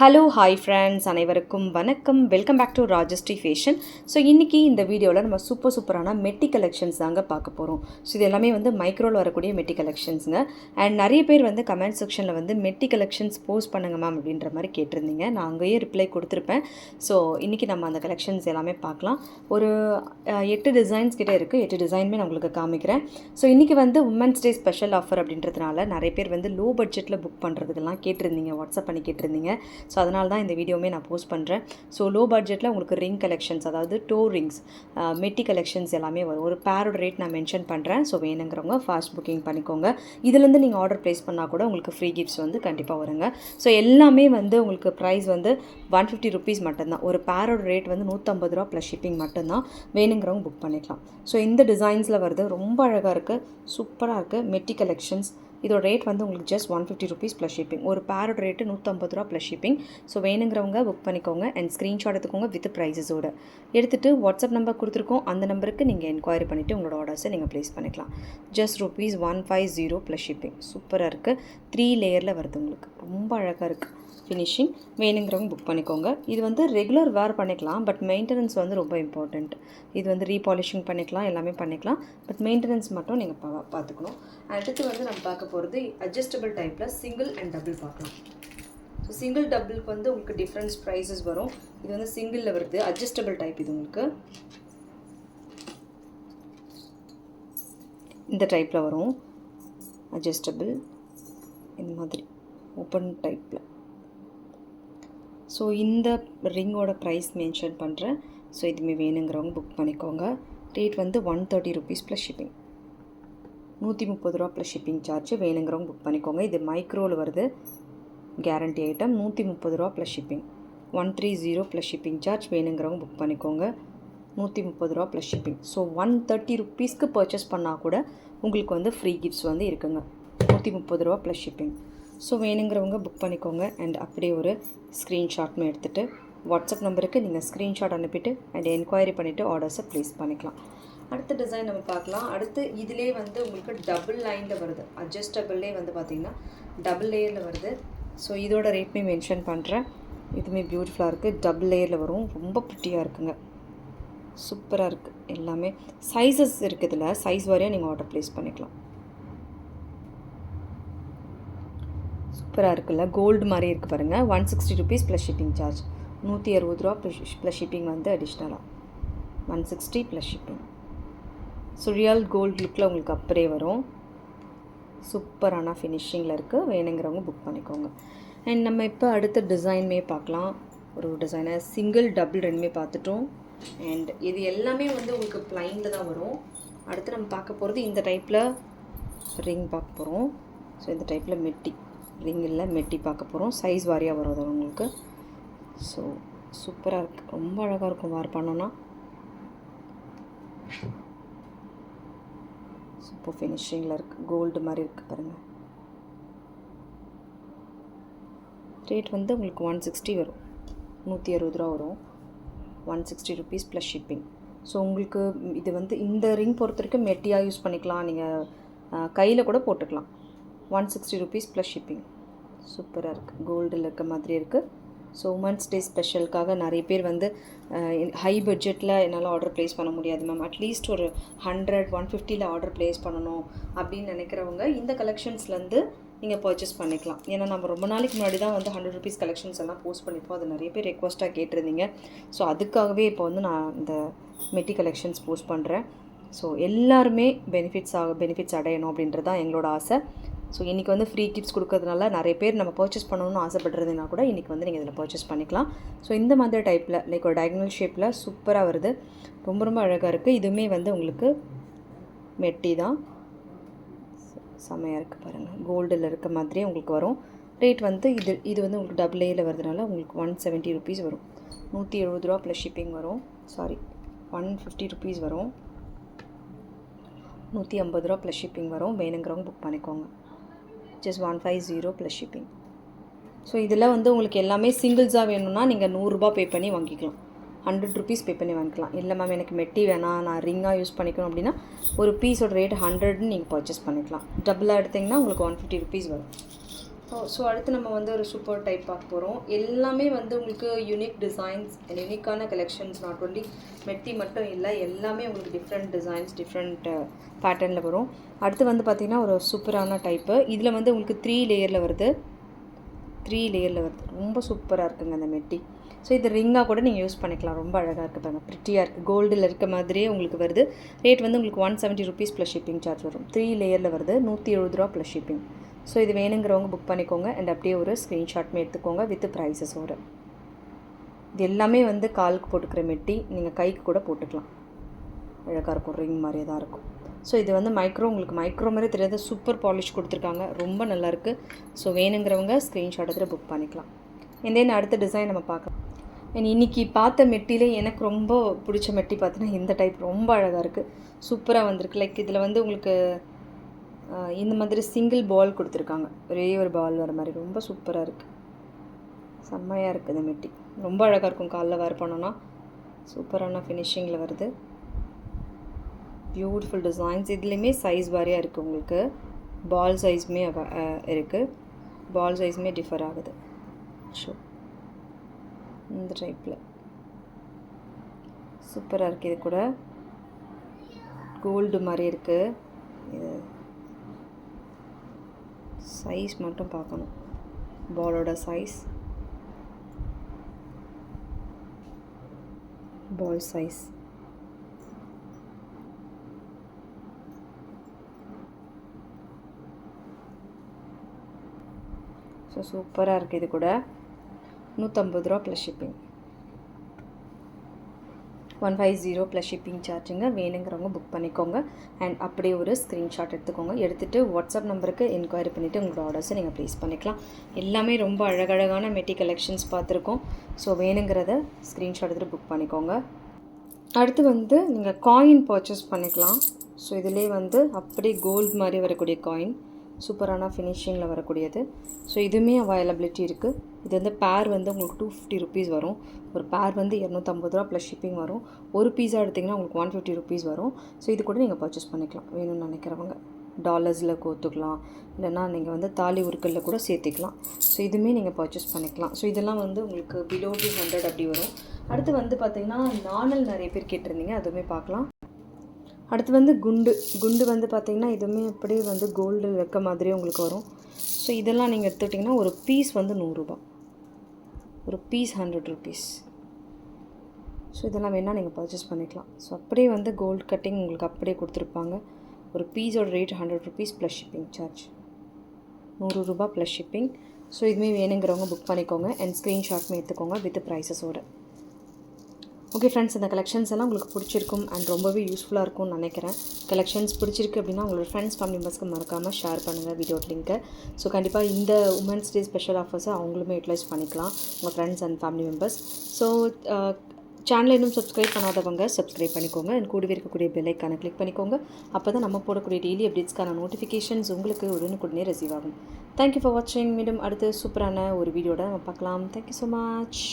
Hello hi friends அனைவருக்கும் வணக்கம். Welcome back to Rajashree fashion so இன்றைக்கி இந்த வீடியோவில் நம்ம சூப்பர் சூப்பரான மெட்டி கலெக்ஷன்ஸ் தாங்க பார்க்க போகிறோம் ஸோ இது எல்லாமே வந்து மைக்ரோவில் வரக்கூடிய மெட்டி கலெக்ஷன்ஸுங்க அண்ட் நிறைய பேர் வந்து கமெண்ட் செக்ஷனில் வந்து மெட்டி கலெக்ஷன்ஸ் போஸ்ட் பண்ணுங்க மேம் அப்படின்ற மாதிரி கேட்டிருந்தீங்க. நான் அங்கேயே ரிப்ளை கொடுத்துருப்பேன். ஸோ இன்றைக்கி நம்ம அந்த கலெக்ஷன்ஸ் எல்லாமே பார்க்கலாம். ஒரு எட்டு டிசைன்ஸ் கிட்டே இருக்குது எட்டு டிசைனுமே நான் உங்களுக்கு காமிக்கிறேன். ஸோ இன்றைக்கி வந்து உமன்ஸ் டே ஸ்பெஷல் ஆஃபர் அப்படின்றதுனால நிறைய பேர் வந்து லோ பட்ஜெட்டில் புக் பண்ணுறதுக்கெல்லாம் கேட்டிருந்தீங்க. வாட்ஸ்அப் பண்ணி கேட்டிருந்தீங்க. ஸோ அதனால தான் இந்த வீடியோவுமே நான் போஸ்ட் பண்ணுறேன் ஸோ லோ பட்ஜெட்டில் உங்களுக்கு ரிங் கலெக்ஷன்ஸ் அதாவது டோ ரிங்ஸ் மெட்டி கலெக்ஷன்ஸ் எல்லாமே வரும். ஒரு பேரோட ரேட் நான் மென்ஷன் பண்ணுறேன் ஸோ வேணுங்கிறவங்க ஃபாஸ்ட் புக்கிங் பண்ணிக்கோங்க. இதுலேருந்து நீங்கள் ஆர்டர் ப்ளேஸ் பண்ணால் கூட உங்களுக்கு ஃப்ரீ கிஃப்ட்ஸ் வந்து கண்டிப்பாக வருங்க. ஸோ எல்லாமே வந்து உங்களுக்கு ப்ரைஸ் வந்து ஒன் ஃபிஃப்டி ருபீஸ் மட்டும்தான். ஒரு பேரோட ரேட் வந்து நூற்றம்பது ரூபா ப்ளஸ் ஷிப்பிங் மட்டும்தான். வேணுங்கிறவங்க புக் பண்ணிக்கலாம். ஸோ இந்த டிசைன்ஸில் வருது ரொம்ப அழகாக இருக்குது சூப்பராக இருக்குது மெட்டி கலெக்ஷன்ஸ் இதோட ரேட் வந்து உங்களுக்கு just one fifty rupees plus shipping ஒரு பேரோட ரேட்டு நூற்றம்பது ரூபா ப்ளஸ் ஷிப்பிங் ஸோ வேணுங்கிறவங்க புக் பண்ணிக்கோங்க அண்ட் ஸ்க்ரீன்ஷாட் எடுத்துக்கோங்க வித் ப்ரைஸஸோட எடுத்துகிட்டு வாட்ஸ்அப் நம்பர் கொடுத்துருக்கோம். அந்த நம்பருக்கு நீங்கள் என்கொயரி பண்ணிவிட்டு உங்களோட ஆர்டர்ஸை நீங்கள் ப்ளேஸ் பண்ணிக்கலாம். Just rupees one five zero plus shipping சூப்பராக இருக்குது த்ரீ லேயரில் வருது உங்களுக்கு. ரொம்ப அழகாக இருக்குது ஃபினிஷிங் வேணுங்கிறவங்க புக் பண்ணிக்கோங்க. இது வந்து ரெகுலர் வேர் பண்ணிக்கலாம் பட் மெயின்டெனன்ஸ் வந்து ரொம்ப இம்பார்ட்டண்ட் இது வந்து ரீபாலிஷிங் பண்ணிக்கலாம் எல்லாமே பண்ணிக்கலாம் பட் மெயின்டெனன்ஸ் மட்டும் நீங்கள் பா பார்த்துக்கணும். அடுத்து வந்து நம்ம பார்க்க போகிறது அட்ஜஸ்டபிள் டைப்பில் சிங்கிள் அண்ட் டபுள் பார்க்கலாம். ஸோ சிங்கிள் டபுளுக்கு வந்து உங்களுக்கு டிஃப்ரெண்ட்ஸ் ப்ரைஸஸ் வரும். இது வந்து சிங்கிளில் வருது அட்ஜஸ்டபிள் டைப் இது உங்களுக்கு. இந்த டைப்பில் வரும். அட்ஜஸ்டபிள் இந்த மாதிரி ஓப்பன் டைப்பில் ஸோ இந்த ரிங்கோட ப்ரைஸ் மென்ஷன் பண்ணுறேன் ஸோ இதுமே வேணுங்கிறவங்க புக் பண்ணிக்கோங்க. ரேட் வந்து one thirty rupees plus shipping நூற்றி முப்பது ரூபா ப்ளஸ் ஷிப்பிங் சார்ஜ் வேணுங்கிறவங்க புக் பண்ணிக்கோங்க. இது மைக்ரோவில் வருது. கேரண்டி ஐட்டம் நூற்றி முப்பது ரூபா plus shipping one three zero plus shipping charge வேணுங்கிறவங்க புக் பண்ணிக்கோங்க. நூற்றி முப்பது ரூபா plus shipping so one thirty ருப்பீஸ்க்கு purchase பண்ணால் கூட உங்களுக்கு வந்து ஃப்ரீ கிஃப்ட்ஸ் வந்து இருக்குங்க. நூற்றி முப்பது ரூபா ப்ளஸ் ஷிப்பிங் ஸோ வேணுங்கிறவங்க புக் பண்ணிக்கோங்க அண்ட் அப்படியே ஒரு ஸ்க்ரீன்ஷாட்னு எடுத்துகிட்டு வாட்ஸ்அப் நம்பருக்கு நீங்கள் ஸ்க்ரீன்ஷாட் அனுப்பிட்டு அண்ட் என்கொயரி பண்ணிவிட்டு ஆர்டர்ஸை ப்ளேஸ் பண்ணிக்கலாம். அடுத்த டிசைன் நம்ம பார்க்கலாம். அடுத்து இதிலே வந்து உங்களுக்கு டபுள் லைனில் வருது. அட்ஜஸ்டபிள்லே வந்து பார்த்திங்கன்னா டபுள் லேயரில் வருது. ஸோ இதோட ரேட்மே மென்ஷன் பண்ணுறேன் இதுவுமே பியூட்டிஃபுல்லாக இருக்குது டபுள் லேயரில் வரும். ரொம்ப பிட்டியாக இருக்குங்க. சூப்பராக இருக்குது எல்லாமே சைஸஸ் இருக்குது இதில் சைஸ் வரையும் நீங்கள் ஆர்டர் ப்ளேஸ் பண்ணிக்கலாம். சூப்பராக இருக்குல்ல? கோல்டு மாதிரி இருக்குது பாருங்கள் one sixty rupees plus shipping charge நூற்றி அறுபது ரூபா ப்ளஸ் ப்ளஸ் ஷிப்பிங் வந்து அடிஷ்னலாக one sixty plus shipping so gold லுக்கில் உங்களுக்கு அப்படியே வரும். சூப்பரான ஃபினிஷிங்கில் இருக்குது வேணுங்கிறவங்க புக் பண்ணிக்கோங்க. அண்ட் நம்ம இப்போ அடுத்த டிசைனுமே பார்க்கலாம். ஒரு டிசைனை சிங்கிள் டபுள் ரெண்டுமே பார்த்துட்டோம். அண்ட் இது எல்லாமே வந்து உங்களுக்கு ப்ளைனில் தான் வரும். அடுத்து நம்ம பார்க்க போகிறது இந்த டைப்பில் ரிங் பார்க்க போகிறோம் ஸோ இந்த டைப்பில் மெட்டி ரிங் இல்லை மெட்டி பார்க்க போகிறோம். சைஸ் வாரியாக வரும் அது உங்களுக்கு. ஸோ சூப்பராக இருக்குது ரொம்ப அழகாக இருக்கும் வார் பண்ணோன்னா. சூப்பர் ஃபினிஷிங்கில் இருக்குது கோல்டு மாதிரி இருக்குது பாருங்கள் ரேட் வந்து உங்களுக்கு ஒன் சிக்ஸ்டி வரும். நூற்றி அறுபது ரூபா வரும். One sixty rupees plus shipping so உங்களுக்கு இது வந்து இந்த ரிங் பொறுத்த வரைக்கும் மெட்டியாக யூஸ் பண்ணிக்கலாம். நீங்கள் கையில் கூட போட்டுக்கலாம். One sixty rupees plus shipping சூப்பராக இருக்குது கோல்டில் இருக்க மாதிரி இருக்குது ஸோ உமன்ஸ் டே ஸ்பெஷலுக்காக நிறைய பேர் வந்து ஹை பட்ஜெட்டில் என்னால் ஆர்டர் ப்ளேஸ் பண்ண முடியாது மேம் அட்லீஸ்ட் ஒரு ஹண்ட்ரட் ஒன் ஃபிஃப்டியில் ஆர்டர் ப்ளேஸ் பண்ணணும் அப்படின்னு நினைக்கிறவங்க இந்த கலெக்ஷன்ஸ்லேருந்து நீங்கள் பர்ச்சேஸ் பண்ணிக்கலாம். ஏன்னா நம்ம ரொம்ப நாளைக்கு முன்னாடி தான் வந்து ஹண்ட்ரட் ருபீஸ் கலெக்ஷன்ஸ் எல்லாம் போஸ்ட் பண்ணிப்போம் அது நிறைய பேர் ரெக்வஸ்ட்டாக கேட்டிருந்தீங்க. ஸோ அதுக்காகவே இப்போ வந்து நான் இந்த மெட்டி கலெக்ஷன்ஸ் போஸ்ட் பண்ணுறேன் ஸோ எல்லாருமே பெனிஃபிட்ஸ் ஆக பெனிஃபிட்ஸ் அடையணும் அப்படின்றது தான் எங்களோட ஆசை. ஸோ இன்றைக்கி வந்து ஃப்ரீ கிஃப்ட்ஸ் கொடுக்கறதுனால நிறைய பேர் நம்ம பர்ச்சேஸ் பண்ணணும்னு ஆசைப்படுறதுனா கூட இன்றைக்கி வந்து நீங்கள் இதில் பர்ச்சேஸ் பண்ணிக்கலாம். ஸோ இந்த மாதிரி டைப்பில் லைக் ஒரு டயக்னல் ஷேப்பில் சூப்பராக வருது. ரொம்ப ரொம்ப அழகாக இருக்குது இதுவுமே வந்து உங்களுக்கு மெட்டி தான். செம்மையாக இருக்குது பாருங்கள் கோல்டில் இருக்க மாதிரியே உங்களுக்கு வரும். ரேட் வந்து இது இது வந்து உங்களுக்கு டபுள் ஏயில் வரதுனால உங்களுக்கு ஒன் செவன்ட்டி ருபீஸ் வரும். நூற்றி எழுபது ரூபா ப்ளஸ் ஷிப்பிங் வரும். சாரி ஒன் ஃபிஃப்டி ருபீஸ் வரும். நூற்றி ஐம்பது ரூபா ப்ளஸ் ஷிப்பிங் வரும். வேணுங்கிறவங்க புக் பண்ணிக்கோங்க. Just one five zero plus shipping so இதில் வந்து உங்களுக்கு எல்லாமே சிங்கிள்ஸாக வேணும்னா நீங்கள் நூறுரூபா பே பண்ணி வாங்கிக்கலாம். ஹண்ட்ரட் ருபீஸ் பே பண்ணி வாங்கிக்கலாம். இல்லை மேம் எனக்கு மெட்டி வேணாம் நான் ரிங்காக யூஸ் பண்ணிக்கணும் அப்படின்னா ஒரு பீஸோட ரேட் ஹண்ட்ரட்னு நீங்கள் பர்ச்சேஸ் பண்ணிக்கலாம். டபுளாக எடுத்திங்கன்னா உங்களுக்கு ஒன் ஃபிஃப்டி ருபீஸ் வரும். ஸோ அடுத்து நம்ம வந்து ஒரு சூப்பர் டைப் பார்க்க போகிறோம் எல்லாமே வந்து உங்களுக்கு யூனிக் டிசைன்ஸ் யூனிக்கான கலெக்ஷன்ஸ் நாட் ஒன்லி மெட்டி மட்டும் இல்லை எல்லாமே உங்களுக்கு டிஃப்ரெண்ட் டிசைன்ஸ் டிஃப்ரெண்ட் பேட்டர்னில் வரும். அடுத்து வந்து பார்த்திங்கன்னா ஒரு சூப்பரான டைப்பு இதில் வந்து உங்களுக்கு த்ரீ லேயரில் வருது. த்ரீ லேயரில் வருது. ரொம்ப சூப்பராக இருக்குங்க அந்த மெட்டி. ஸோ இது ரிங்காக கூட நீங்கள் யூஸ் பண்ணிக்கலாம். ரொம்ப அழகாக இருக்குது ப்ரிட்டியாக இருக்குது கோல்டில் இருக்க. மாதிரியே உங்களுக்கு வருது. ரேட் வந்து உங்களுக்கு one seventy rupees plus shipping charge வரும். த்ரீ லேயரில் வருது. நூற்றி எழுபது ரூபா ப்ளஸ் ஷிப்பிங் ஸோ இது வேணுங்கிறவங்க புக் பண்ணிக்கோங்க அண்ட் அப்படியே ஒரு ஸ்க்ரீன்ஷாட்மே எடுத்துக்கோங்க வித் ப்ரைஸஸோடு இது எல்லாமே வந்து காலுக்கு போட்டுக்கிற மெட்டி நீங்கள் கைக்கு கூட போட்டுக்கலாம். அழகாக இருக்கும் ரிங் மாதிரியே தான் இருக்கும். ஸோ இது வந்து மைக்ரோ உங்களுக்கு மைக்ரோ மாதிரி தெரியாத சூப்பர் பாலிஷ் கொடுத்துருக்காங்க ரொம்ப நல்லாயிருக்கு ஸோ வேணுங்கிறவங்க ஸ்க்ரீன்ஷாட் எடுத்துகிட்டு புக் பண்ணிக்கலாம். இந்த அடுத்த டிசைன் நம்ம பார்க்கலாம். அண்ட் இன்றைக்கி பார்த்த மெட்டிலே எனக்கு ரொம்ப பிடிச்ச மெட்டி பார்த்தீங்கன்னா இந்த டைப் ரொம்ப அழகாக இருக்குது சூப்பராக வந்திருக்கு. லைக் இதில் வந்து உங்களுக்கு இந்த மாதிரி சிங்கிள் பால் கொடுத்துருக்காங்க. ஒரே ஒரு பால் வர மாதிரி. ரொம்ப சூப்பராக இருக்குது செம்மையாக இருக்குது இந்த மெட்டி. ரொம்ப அழகாக இருக்கும் காலைல வேர் பண்ணோன்னா சூப்பரான ஃபினிஷிங்கில் வருது. பியூட்டிஃபுல் டிசைன்ஸ் இதுலேயுமே சைஸ் வாரியாக இருக்குது உங்களுக்கு. பால் சைஸுமே இருக்குது பால் சைஸுமே டிஃபர் ஆகுது. ஷோ இந்த டைப்பில் சூப்பராக இருக்குது இது கூட. கோல்டு மாதிரி இருக்குது இது சைஸ் மட்டும் பார்க்கணும். பாலோட சைஸ் பால் சைஸ் ஸோ சூப்பராக இருக்குது இது கூட. நூற்றம்பது ரூபா plus shipping one five zero plus shipping சார்ஜுங்க வேணுங்கிறவங்க புக் பண்ணிக்கோங்க. அண்ட் அப்படியே ஒரு ஸ்க்ரீன்ஷாட் எடுத்துக்கோங்க. எடுத்துகிட்டு வாட்ஸ்அப் நம்பருக்கு என்கொயரி பண்ணிவிட்டு உங்களோட ஆர்டர்ஸை நீங்கள் ப்ளேஸ் பண்ணிக்கலாம். எல்லாமே ரொம்ப அழகழகான மெட்டி கலெக்ஷன்ஸ் பார்த்துருக்கோம். ஸோ வேணுங்கிறத ஸ்க்ரீன்ஷாட் எடுத்துகிட்டு புக் பண்ணிக்கோங்க. அடுத்து வந்து நீங்கள் காயின் பர்ச்சேஸ் பண்ணிக்கலாம். ஸோ இதிலே வந்து அப்படியே கோல்டு மாதிரி வரக்கூடிய காயின் சூப்பரான ஃபினிஷிங்கில் வரக்கூடியது. ஸோ இதுவுமே அவைலபிலிட்டி இருக்குது இது வந்து பேர் வந்து உங்களுக்கு டூ ஃபிஃப்டி ருபீஸ் வரும். ஒரு பேர் வந்து இரநூத்தம்பது ரூபா ப்ளஸ் ஷிப்பிங் வரும். ஒரு பீஸா எடுத்திங்கன்னா உங்களுக்கு ஒன் ஃபிஃப்டி ருபீஸ் வரும். ஸோ இது கூட நீங்கள் பர்ச்சேஸ் பண்ணிக்கலாம். வேணும்னு நினைக்கிறவங்க. டாலர்ஸில் கோத்துக்கலாம். இல்லைன்னா நீங்கள் வந்து தாலி உருக்கல்ல கூட சேர்த்திக்கலாம். ஸோ இதுவுமே நீங்கள் பர்ச்சேஸ் பண்ணிக்கலாம். ஸோ இதெல்லாம் வந்து உங்களுக்கு பிலோ டூ ஹண்ட்ரட் அப்படி வரும். அடுத்து வந்து பார்த்திங்கன்னா நாணல் நிறைய பேர் கேட்டிருந்தீங்க. அதுவுமே பார்க்கலாம். அடுத்து வந்து குண்டு. குண்டு வந்து பார்த்திங்கன்னா இதுவுமே அப்படியே வந்து கோல்டு இருக்க மாதிரியே உங்களுக்கு வரும். ஸோ இதெல்லாம் நீங்கள் எடுத்துக்கிட்டிங்கன்னா ஒரு பீஸ் வந்து நூறுரூபா ஒரு பீஸ் ஹண்ட்ரட் ருபீஸ் ஸோ இதெல்லாம் வேணால் நீங்கள் பர்ச்சேஸ் பண்ணிக்கலாம். ஸோ அப்படியே வந்து கோல்டு கட்டிங் உங்களுக்கு அப்படியே கொடுத்துருப்பாங்க. ஒரு பீஸோட rate hundred rupees plus shipping charge நூறு ரூபா ப்ளஸ் ஷிப்பிங் ஸோ இதுவுமே வேணுங்கிறவங்க புக் பண்ணிக்கோங்க அண்ட் ஸ்க்ரீன்ஷாட்மே எடுத்துக்கோங்க வித் ப்ரைஸஸோட ஓகே ஃப்ரெண்ட்ஸ் இந்த கலெக்ஷன்ஸ் எல்லாம் உங்களுக்கு பிடிச்சிருக்கும் அண்ட் ரொம்பவே யூஸ்ஃபுல்லாக இருக்கும்னு நினைக்கிறேன். கலெக்ஷன்ஸ் பிடிச்சிருக்கு அப்படின்னா உங்களோட ஃப்ரெண்ட்ஸ் ஃபேமிலி மெம்பர்ஸ்க்கு மறக்காமல் ஷேர் பண்ணுங்கள் வீடியோ லிங்க்கை ஸோ கண்டிப்பாக இந்த உமன்ஸ் டே ஸ்பெஷல் ஆஃபர்ஸை அவங்களுமே யூட்டிலைஸ் பண்ணிக்கலாம் உங்கள் friends and family members so சேனலை இன்னும் சப்ஸ்கிரைப் பண்ணாதவங்க சப்ஸ்கிரைப் பண்ணிக்கோங்க அண்ட் கூடவே இருக்கக்கூடிய பெல் கிளிக் பண்ணிக்கோங்க. அப்போ தான் நம்ம போடக்கூடிய டெய்லி அப்டேட்ஸ்க்கான நோட்டிஃபிகேஷன்ஸ் உங்களுக்கு உடனுக்குடனே ரிசீவ் ஆகும். தேங்க்யூ ஃபார் வாட்சிங் மீண்டும் அடுத்து சூப்பரான ஒரு வீடியோட நம்ம பார்க்கலாம். Thank you so much